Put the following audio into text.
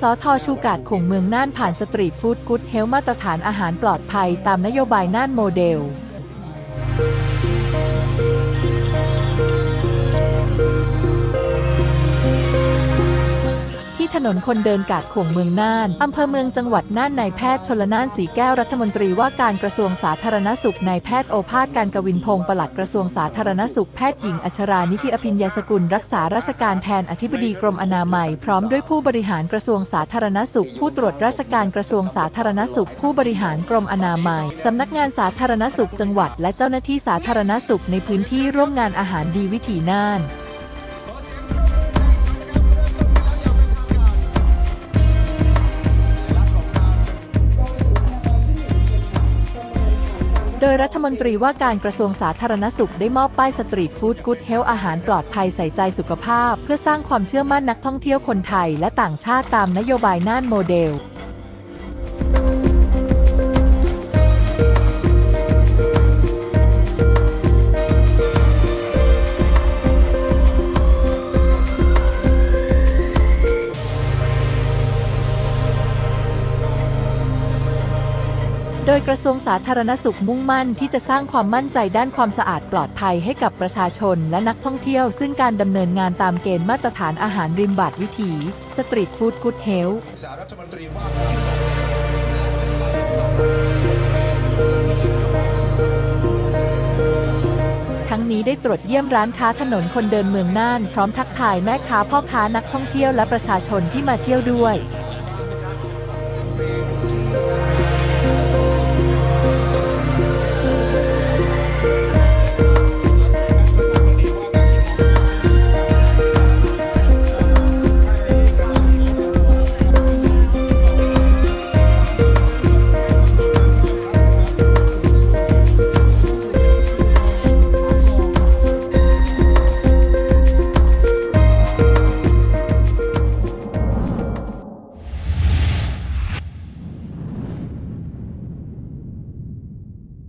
สอทชูกาดข่งเมืองน่านผ่านสตรีทฟู้ดกู๊ดเฮลมาตรฐานอาหารปลอดภัยตามนโยบายน่านโมเดล ที่ถนนคนเดินกาดข่งเมืองน่าน อำเภอเมืองจังหวัดน่านนายแพทย์ชลนานสีแก้วรัฐมนตรีว่าการกระทรวงสาธารณสุขนายแพทย์โอภาสการกวินพงศ์ปลัดกระทรวงสาธารณสุขแพทย์หญิงอัชรานิธิอภิญญาสกุลรักษาราชการแทนอธิบดีกรมอนามัย พร้อมด้วยผู้บริหารกระทรวงสาธารณสุข ผู้ตรวจราชการกระทรวงสาธารณสุข ผู้บริหารกรมอนามัยสำนักงานสาธารณสุขจังหวัด และเจ้าหน้าที่สาธารณสุขในพื้นที่ร่วมงานอาหารดีวิถีน่าน โดยรัฐมนตรีว่าการกระทรวงสาธารณสุขได้มอบป้ายสตรีทฟู้ดกู๊ดเฮลอาหารปลอดภัยใส่ใจสุขภาพ เพื่อสร้างความเชื่อมั่นนักท่องเที่ยวคนไทยและต่างชาติตามนโยบายน่านโมเดล โดยกระทรวงสาธารณสุขมุ่งมั่นที่จะสร้างความมั่นใจด้านความสะอาดปลอดภัยให้กับประชาชนและนักท่องเที่ยว ซึ่งการดำเนินงานตามเกณฑ์มาตรฐานอาหารริมบาทวิถีสตรีทฟู้ดกู๊ดเฮลทั้งนี้ได้ตรวจเยี่ยมร้านค้าถนนคนเดินเมืองน่าน พร้อมทักทายแม่ค้าพ่อค้านักท่องเที่ยวและประชาชนที่มาเที่ยวด้วย